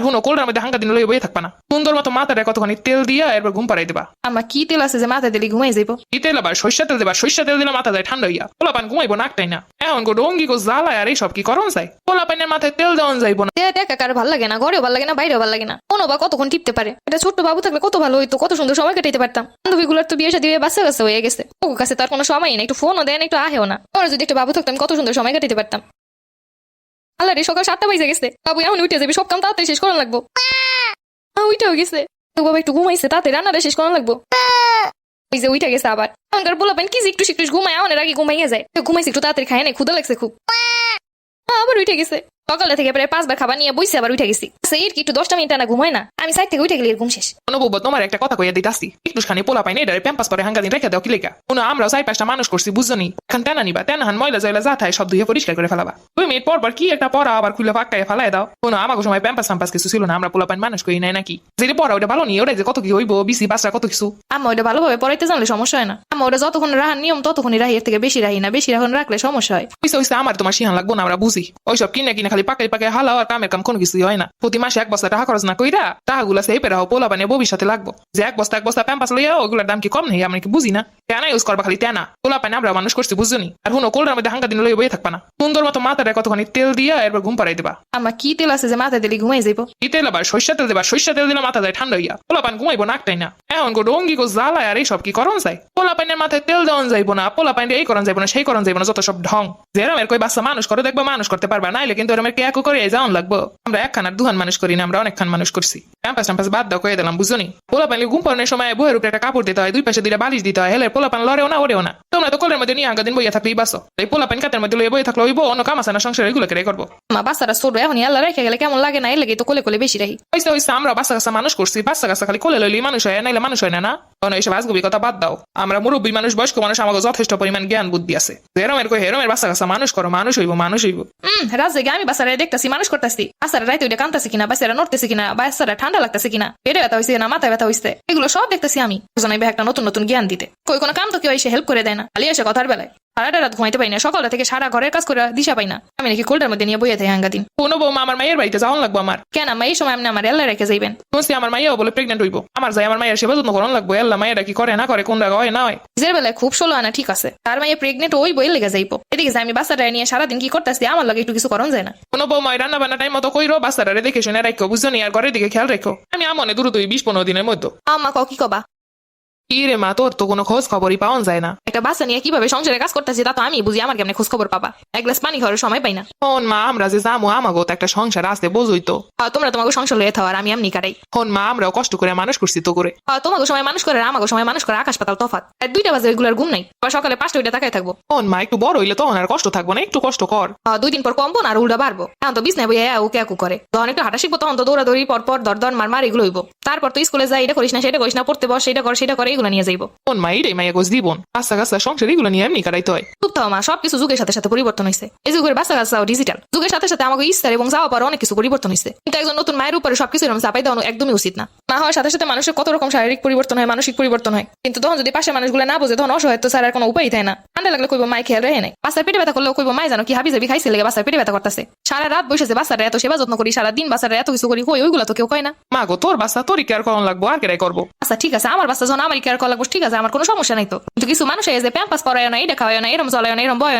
আর হুনো colder মধ্যে হাঙ্গা দিন লই বই থাকবা না। সুন্দর মতো মাথাটা কতখানি তেল দিয়া এরপর ঘুম পাড়াই দিবা। আমার কি তেল আছে যে মাথা দিলে ঘুমাই যাইব? কি তেল আবার? সর্ষা তেল দেবা। সর্ষা তেল দিলে মাথা যায় ঠান্ডা হইয়া। পোলা পান ঘুমাইবো নাকটাই না এখন গো ডঙ্গি গো জ্বালায় আর এইসব কি করন চাই? পোলা পানের মাথায় তেল দেওয়ান যাইবো না। দেখা কার ভালো লাগে না ঘরেও ভালো লাগে না বাইরেও ভালো লাগে না। কোনো বা কতক্ষণ টিপতে পারে। এটা ছোট্ট বাবু থাকলে কত ভালো হইতো কত সুন্দর সময় কাটাইতে পারতাম। বান্ধবীগুলোর তো বিয়ে সাথে বাচ্চা কাছে হয়ে গেছে। ওর কাছে তার কোনো সময় নেই একটু ফোনও দেন একটু আহেও না। ওরা যদি একটা বাবু থাকতাম কত সুন্দর সময় কাটাইতে পারতাম। আল্লাহ রে, সকাল সাতটা বাজে গেছে। বাবু এখন উঠে যাবি, সব কাম তাড়াতাড়ি শেষ করানো লাগবো। হ্যাঁ উঠেও গেছে। তো বাবা একটু ঘুমাইছে তাতে রান্নাটা শেষ করা লাগবো। ওই যে উঠে গেছে আবার। এখনকার বলবেন কি একটু একটু ঘুমায় আমার আগে ঘুমাইয়া যায়। ঘুমাইছে, একটু তাড়াতাড়ি খায় না ক্ষুদা লাগছে খুব। আবার উঠে গেছে। সকালে থেকে প্রায় পাঁচবার খাবার নিয়ে বইছে আবার উঠে গেছি। সেই কি একটু দশটা মিনিট না ঘুমায় না? আমি সাইড থেকে উঠে গেলে ঘুম শেষ। অনুভব তোমার একটা কথা কইয়া একটু খানি পোলা পাইনি এটারে প্যাম্পাস পরে হাঙ্গা দিন রেখে দাও কি লেখা কোনো আমরাও চাই পাঁচটা মানুষ করছি বুঝছ নি? এখন তেনা নিবা তেনা হান ময়লা জয়লা যা থাকে সব ধুয়ে পরিষ্কার করে ফেলাবা। দুই মিনিট পর পর কি একটা পড়া আবার খুলে ফাঁকায় ফেলাই দাও। কোনো আমাকে সময় প্যাম্পাস প্যাম্পাস কিছু ছিল না আমরা পোলা পাইন মানুষ করি নাই নাকি? যেটা পড়া ওটা ভালো নি ওটা যে কত কি হইব বিসি বাসরা কত কিছু? আম্মা ওটা ভালোভাবে পড়াইতে জানলে সমস্যা হয় না। আম্মা ওটা যতক্ষণ রাহার নিয়ম ততক্ষণই রাহি এর থেকে বেশি রাহি না বেশি রাখন রাখলে সমস্যা হয়। আমার তোমার সিহান লাগবো না আমরা বুঝি। ওইসব কিনে কিনে খালি পাকাই পাকাই হালাও আর কামের কাম কোনো কিছুই হয় না। প্রতি মাসে এক বস্তা টাকা খরচ না কইরা টাকাগুলা সেই পেরাও পোলা বানিয়ে ভবিষ্যতে লাগবো। যে এক বস্তা এক বস্তা প্যাম্পাস লইয়া ওগুলোর দাম কি কম নেই আমরা কি বুঝি না। তেনা ইউজ করবা খালি তেনা পোলা পানি আমরা মানুষ করছি বুঝছি আর হুনো মধ্যে দিন লইয়া বই থাকবা না। সুন্দর মতো মাথাটা কতখানি তেল দিয়া এরপর ঘুম পাড়াই দিবা। আমার কি তেল আছে যে মাথা দিলে ঘুমাই যাইব? কি তেল আবার? সর্ষা তেল দেবা। সর্ষা তেল দিলে মাথা যায় ঠান্ডা হইয়া। পোলা পান ঘুমাইবো নাকটাই না। এখন গো ডঙ্গি গো জ্বালায় আর এইসব কি করন চাই? পোলা পানের মাথায় তেল দেওয়ান যাইবো না পোলা পানি এই করন যাইবো না সেই করন যাইবো না যত সব ঢং। যে এরমের কই বাচ্চা মানুষ করে দেখব মানুষ করতে পারবা নাইলে কিন্তু এরমের কে একু করে যাওয়ান লাগবো। আমরা একখান আর দুহান মানুষ করি না আমরা অনেকখান মানুষ করছি। ক্যাম্পাস ট্যাম্পাস বাদ দাও কয়ে দিলাম বুঝনি পোলা পানি ঘুম পাড়ানোর সময় বইয়ের উপরে একটা কাপড় দিতে হয় দুই পাশে দুইটা বালিশ দিতে হয় হেলে পোলা পান লড়েও না ওরেও না। তোমরা তো কোলের মধ্যে নিয়ে আঙ্গা দিন বইয়া থাকলেই বাসো এই পোলা পানি কাতের মধ্যে লইয়া বইয়ে থাকলে ওই বউ অন্য কাম আছে না সংসার এগুলো করে করব। মা বাচ্চারা ছোট এখন আল্লাহ রেখে গেলে কেমন লাগে না? এর লাগে তো কোলে কোলে বেশি রাহি হইছে হইছে আমরা বাচ্চা কাচ্চা মানুষ করছি বাচ্চা কাচ্চা খালি কোলে লইলি মানুষ হয় নাইলে মানুষ হয় না না? কারণ এইসব আজগুবি কথা বাদ দাও। আমরা মুরব্বী মানুষ, বয়স্ক মানুষ আমাকে যথেষ্ট পরিমাণ জ্ঞান, বুদ্ধি আছে। হেরমের কই হেরমের বাচ্চা কাছে মানুষ করো, মানুষ হইব মানুষ হইব। হুম রাজে জেগে আমি বাচ্চারা দেখতেছি, মানুষ করতেছি। বাচ্চারা রাইতে ওইটা কান্তাছে কিনা, বাচ্চারা নড়তেছে কিনা, বাচ্চারা ঠান্ডা লাগতেছে কিনা, পেটে ব্যথা হয়েছে না, মাথায় ব্যথা হয়েছে এগুলো সব দেখতেছি আমি। জানাইবে একটা নতুন নতুন জ্ঞান দিতে। কই কোনো কাম তো কেউ এসে হেল্প করে দেয় না, খালি এসে কথার বেলায়। সারাটা রাত ঘুমাইতে পাই না। সকালটা থেকে সারা ঘরের কাজ করে দিশা পাই না। আমি নাকি কোল্ডার মধ্যে নিয়ে বইয়ে থাকি হাঙ্গা দিন কোনো বৌমা আমার মায়ের বাড়িতে যাওয়ান লাগবো আমার। কেন আম্মা এই সময় আপনি আমার এল্লা রেখে যাইবেন? শুনছি আমার মাইয়াও বলে প্রেগনেন্ট হইব। আমার যাই আমার মায়ের সেবা যত্ন করন লাগবো। আল্লাহ মায়েরা কি করে না করে কোন জায়গা হয় না হয়। নিজের বেলায় খুব ষোলো আনা ঠিক আছে। তার মাইয়ে প্রেগনেন্ট ওই বই লেগে যাইবো। এদিকে আমি বাচ্চাটা নিয়ে সারাদিন কি করতেছি আমার লাগে একটু কিছু করন যায় না। কোনো বৌমা রান্না বান্না টাইম মতো কইরো বাচ্চারা দেখে শুনে রাখো বুঝছ নি? আর ঘরের দিকে খেয়াল রেখো আমি আমনে দ্রুত বিশ পনেরো দিনের মধ্যে। আম্মা কও কি কবা? কি রে মা তোর তো কোনো খোঁজ খবরই পাওয়া যায় না। একটা বাচ্চা নিয়ে কীভাবে সংসারে কাজ করতেছি তা তো আমি বুঝি আমার কেমনে খোঁজ খবর পাবা? এক গ্লাস পানি খাওয়ার সময় পাই না। হন মা আমরা যে যাব আমাগো তো একটা সংসার আসতে বোঝই তো। তোমরা তোমাকে সংসার লয়ে থাও আর আমি এমনি কাটাই। হন মা আমরাও কষ্ট করে মানুষ করছি তো করে। তোমাকে সময় মানুষ করে আমাকে সময় মানুষ করে আকাশ পাতাল তফাত আর দুইটা বাজে রেগুলার ঘুম নাই আবার সকালে পাঁচটা ওইটা তাকায় থাকব। হন মা একটু বড় হইলে তখন আর কষ্ট থাকব না একটু কষ্ট কর। দুই দিন পর কমবো আর উল্টা বাড়বো। এখন তো বিছনায় বইয়া ওকে একু করে। তখন একটু হাঁটা শিখব তখন তো দৌড়াদৌড়ি পর পর দর দর মার মার এগুলো হইবো। তারপর তো স্কুলে যাই এটা করিস না সেটা করিস না পড়তে বস সেটা কর সেটা করে এগুলো নিয়ে যাইবো হন মা এটাই মাইয়া গোছ দিবন আস্তা কাস্তা সংসার এগুলো নিয়ে এমনি কাটাইতে হয় খুব তো মা সবকিছু যুগের সাথে সাথে পরিবর্তন হয়েছে এই যুগের বাচ্চা কাচ্চাও ডিজিটাল যুগের সাথে সাথে আমাকে ইচ্ছার এবং যাওয়া পর অনেক কিছু পরিবর্তন হয়েছে কিন্তু একজন নতুন মায়ের উপরে সবকিছু এরকম চাপাই দেওয়া একদমই উচিত না মা হওয়ার সাথে সাথে মানুষের কত রকম শারীরিক পরিবর্তন হয় মানসিক পরিবর্তন হয় কিন্তু তখন যদি পাশে মানুষগুলো না বোঝে তখন অসহায় তো স্যার আর কোনো উপায় থাকে না ঠান্ডা লাগলে কইবো মায় খেয়াল রেহে নাই বাচ্চার পেটে ব্যথা করলেও কইবো মায় জানো কি হাবি যাবি খাইছে লেগে বাচ্চার পেটে ব্যথা করতেছে সারা রাত বসেছে বাচ্চারা এত সেবা যত্ন করি সারা দিন বাচ্চারা এত কিছু করি হই ওইগুলো তো কেউ কয় না। মা গো তোর বাচ্চা তোর কেয়ার করা লাগবো আর কেরাই করব? আচ্ছা ঠিক আছে আমার বাচ্চা যখন আমার কেয়ার করা লাগবো ঠিক আছে আমার কোনো সমস্যা নাই তো। কিন্তু কিছু মানুষ এই যে প্যাম্পাস পরায় না এটা খাওয়ায় না এরম চলায় না এরম বয়